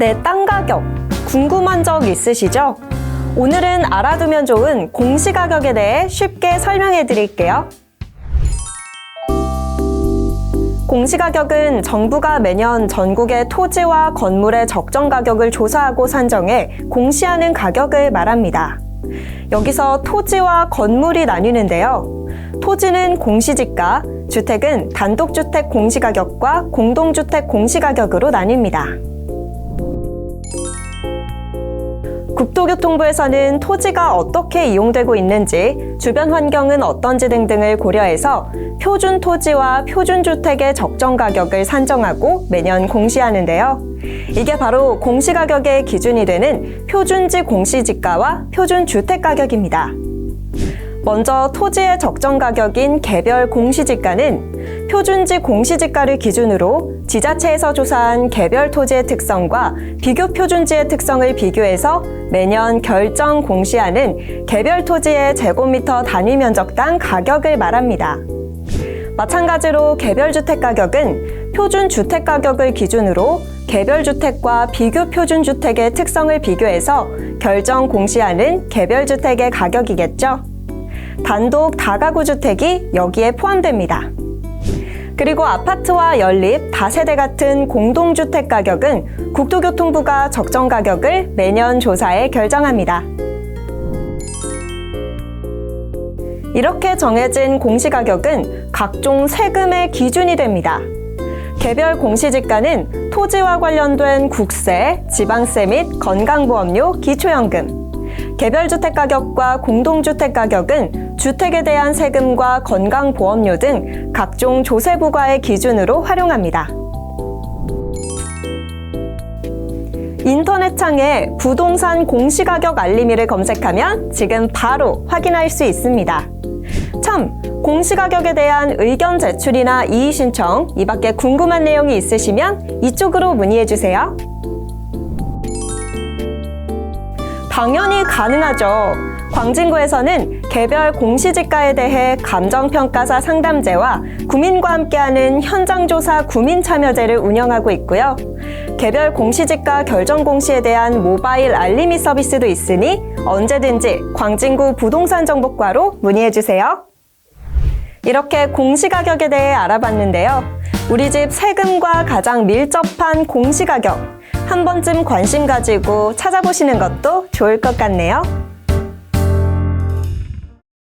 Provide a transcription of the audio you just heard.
내 땅 가격 궁금한 적 있으시죠? 오늘은 알아두면 좋은 공시 가격에 대해 쉽게 설명해 드릴게요. 공시가격은 정부가 매년 전국의 토지와 건물의 적정 가격을 조사하고 산정해 공시하는 가격을 말합니다. 여기서 토지와 건물이 나뉘는데요. 토지는 공시지가, 주택은 단독주택 공시가격과 공동주택 공시가격으로 나뉩니다. 국토교통부에서는 토지가 어떻게 이용되고 있는지, 주변 환경은 어떤지 등등을 고려해서 표준 토지와 표준 주택의 적정 가격을 산정하고 매년 공시하는데요. 이게 바로 공시가격의 기준이 되는 표준지 공시지가와 표준 주택 가격입니다. 먼저 토지의 적정 가격인 개별 공시지가는 표준지 공시지가를 기준으로 지자체에서 조사한 개별 토지의 특성과 비교 표준지의 특성을 비교해서 매년 결정 공시하는 개별 토지의 제곱미터 단위 면적당 가격을 말합니다. 마찬가지로 개별 주택 가격은 표준 주택 가격을 기준으로 개별 주택과 비교 표준 주택의 특성을 비교해서 결정 공시하는 개별 주택의 가격이겠죠. 단독 다가구 주택이 여기에 포함됩니다. 그리고 아파트와 연립, 다세대 같은 공동주택 가격은 국토교통부가 적정 가격을 매년 조사해 결정합니다. 이렇게 정해진 공시가격은 각종 세금의 기준이 됩니다. 개별 공시지가는 토지와 관련된 국세, 지방세 및 건강보험료, 기초연금, 개별주택 가격과 공동주택 가격은 주택에 대한 세금과 건강보험료 등 각종 조세 부과의 기준으로 활용합니다. 인터넷 창에 부동산 공시가격 알림이를 검색하면 지금 바로 확인할 수 있습니다. 참, 공시가격에 대한 의견 제출이나 이의 신청, 이 밖에 궁금한 내용이 있으시면 이쪽으로 문의해 주세요. 당연히 가능하죠. 광진구에서는 개별 공시지가에 대해 감정평가사 상담제와 구민과 함께하는 현장조사 구민참여제를 운영하고 있고요. 개별 공시지가 결정 공시에 대한 모바일 알림이 서비스도 있으니 언제든지 광진구 부동산 정보과로 문의해 주세요. 이렇게 공시가격에 대해 알아봤는데요. 우리 집 세금과 가장 밀접한 공시가격 한 번쯤 관심 가지고 찾아보시는 것도 좋을 것 같네요.